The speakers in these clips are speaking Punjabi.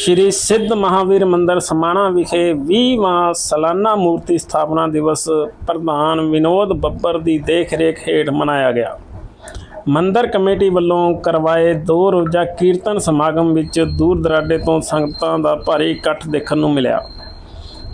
ਸ਼੍ਰੀ ਸਿੱਧ ਮਹਾਵੀਰ ਮੰਦਿਰ ਸਮਾਣਾ ਵਿਖੇ 20ਵਾਂ ਸਾਲਾਨਾ ਮੂਰਤੀ ਸਥਾਪਨਾ ਦਿਵਸ ਪ੍ਰਧਾਨ ਵਿਨੋਦ ਬੱਬਰ ਦੀ ਦੇਖਰੇਖ ਹੇਠ ਮਨਾਇਆ ਗਿਆ। ਮੰਦਰ ਕਮੇਟੀ ਵੱਲੋਂ ਕਰਵਾਏ ਦੋ ਰੋਜ਼ਾ ਕੀਰਤਨ ਸਮਾਗਮ ਵਿੱਚ ਦੂਰ ਦਰਾਡੇ ਤੋਂ ਸੰਗਤਾਂ ਦਾ ਭਾਰੀ ਇਕੱਠ ਦੇਖਣ ਨੂੰ ਮਿਲਿਆ।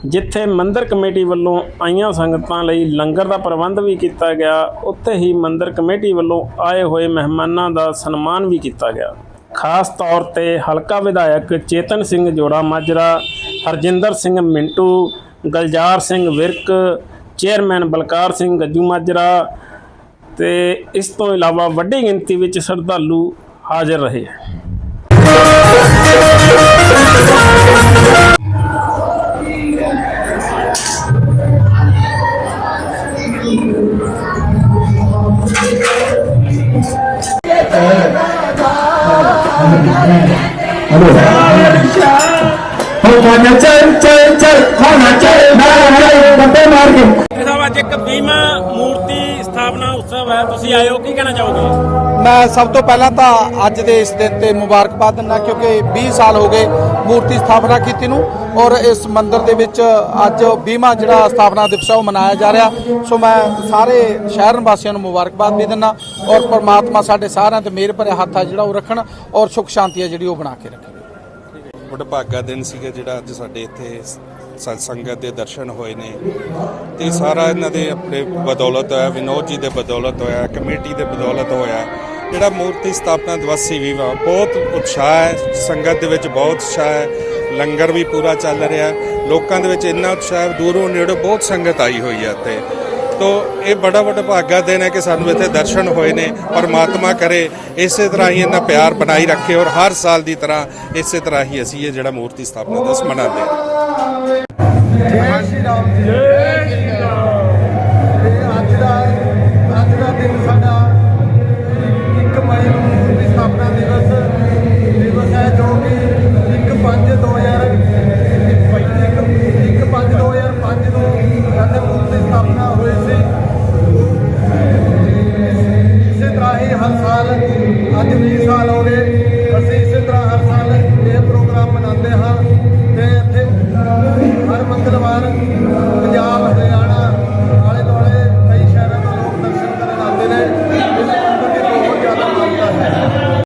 ਜਿੱਥੇ ਮੰਦਰ ਕਮੇਟੀ ਵੱਲੋਂ ਆਈਆਂ ਸੰਗਤਾਂ ਲਈ ਲੰਗਰ ਦਾ ਪ੍ਰਬੰਧ ਵੀ ਕੀਤਾ ਗਿਆ, ਉੱਥੇ ਹੀ ਮੰਦਰ ਕਮੇਟੀ ਵੱਲੋਂ ਆਏ ਹੋਏ ਮਹਿਮਾਨਾਂ ਦਾ ਸਨਮਾਨ ਵੀ ਕੀਤਾ ਗਿਆ। ਖਾਸ ਤੌਰ ਤੇ ਹਲਕਾ ਵਿਧਾਇਕ ਚੇਤਨ ਸਿੰਘ ਜੋੜਾ, ਮਾਜਰਾ ਹਰਜਿੰਦਰ ਸਿੰਘ ਮਿੰਟੂ, ਗਲਜਾਰ ਸਿੰਘ ਵਿਰਕ, ਚੇਅਰਮੈਨ ਬਲਕਾਰ ਸਿੰਘ ਗੱਜੂ ਮਾਜਰਾ ਤੇ ਇਸ ਤੋਂ ਇਲਾਵਾ ਵੱਡੀ ਗਿਣਤੀ ਵਿੱਚ ਸ਼ਰਧਾਲੂ ਹਾਜ਼ਰ ਰਹੇ ਹੋ ਮਾਨਾ ਚੱਲ ਚੱਲ ਚੱਲ ਮਾਨਾ ਚੱਲ ਮਾਨਾ ਚੱਲ ਬੰਦੇ ਮਾਰ ਅੱਜ ਇੱਕ 20ਵਾਂ ਮੂਰਤੀ ਸਥਾਪਨਾ ਉਤਸਵ ਹੈ। ਤੁਸੀਂ ਆਏ ਹੋ, ਕੀ ਕਹਿਣਾ ਚਾਹੋਗੇ? ਮੈਂ ਸਭ ਤੋਂ ਪਹਿਲਾਂ ਤਾਂ ਅੱਜ ਦੇ ਇਸ ਦਿਨ ਤੇ ਮੁਬਾਰਕਬਾਦ ਦਿੰਦਾ, ਕਿਉਂਕਿ 20 ਸਾਲ ਹੋ ਗਏ ਮੂਰਤੀ ਸਥਾਪਨਾ ਕੀਤੀ ਨੂੰ ਔਰ ਇਸ ਮੰਦਿਰ ਦੇ ਵਿੱਚ ਅੱਜ 20ਵਾਂ ਜਿਹੜਾ ਸਥਾਪਨਾ ਦਿਵਸ ਹੈ ਉਹ ਮਨਾਇਆ ਜਾ ਰਿਹਾ। ਸੋ ਮੈਂ ਸਾਰੇ ਸ਼ਹਿਰ ਨਿਵਾਸੀਆਂ ਨੂੰ ਮੁਬਾਰਕਬਾਦ ਵੀ ਦਿੰਦਾ ਔਰ ਪਰਮਾਤਮਾ ਸਾਡੇ ਸਾਰਿਆਂ ਤੇ ਮਿਹਰ ਭਰੇ ਹੱਥ ਆ ਜਿਹੜਾ ਉਹ ਰੱਖਣ ਔਰ ਸੁਖ ਸ਼ਾਂਤੀ ਆ ਜਿਹੜੀ ਉਹ ਬਣਾ ਕੇ ਰੱਖੇ। ਵਡਭਾਗਾ ਦਿਨ ਸੀਗਾ ਜਿਹੜਾ ਅੱਜ ਸਾਡੇ ਇੱਥੇ ਸਤ ਸੰਗਤ ਦੇ ਦਰਸ਼ਨ ਹੋਏ ਨੇ। ਤੇ ਸਾਰਾ ਇਹਨਾਂ ਦੇ ਆਪਣੇ ਬਦੌਲਤ ਹੋਇਆ ਵਿਨੋਦ ਜੀ ਦੇ ਬਦੌਲਤ ਹੋਇਆ ਕਮੇਟੀ ਦੇ ਬਦੌਲਤ ਹੋਇਆ। ਜਿਹੜਾ ਮੂਰਤੀ ਸਥਾਪਨਾ ਦਿਵਸ ਸੀ ਵੀ ਬਹੁਤ ਉਤਸ਼ਾਹ ਹੈ ਸੰਗਤ ਦੇ ਵਿੱਚ ਬਹੁਤ ਉਤਸ਼ਾਹ ਹੈ ਲੰਗਰ ਵੀ ਪੂਰਾ ਚੱਲ ਰਿਹਾ। ਲੋਕਾਂ ਦੇ ਵਿੱਚ ਇੰਨਾ ਉਤਸ਼ਾਹ ਹੈ, ਦੂਰੋਂ ਨੇੜੋਂ ਬਹੁਤ ਸੰਗਤ ਆਈ ਹੋਈ ਹੈ ਇੱਥੇ। ਤੋ ਇਹ ਬੜਾ ਵੱਡਾ ਭਾਗਾ ਦਿਨ ਹੈ ਕਿ ਸਾਨੂੰ ਇੱਥੇ ਦਰਸ਼ਨ ਹੋਏ ਨੇ, ਪਰਮਾਤਮਾ ਕਰੇ, ਇਸੇ ਤਰ੍ਹਾਂ ਹੀ ਇਹਨਾਂ ਪਿਆਰ ਬਣਾਈ ਰੱਖੇ ਔਰ ਹਰ ਸਾਲ ਦੀ ਤਰ੍ਹਾਂ ਇਸੇ ਤਰ੍ਹਾਂ ਹੀ ਅਸੀਂ ਇਹ ਜਿਹੜਾ ਮੂਰਤੀ ਸਥਾਪਨਾ ਦਿਵਸ ਮਨਾਉਂਦੇ ਹਾਂ। ਜੈ ਸ਼੍ਰੀ ਰਾਮ ਜੀ। ਇਸੇ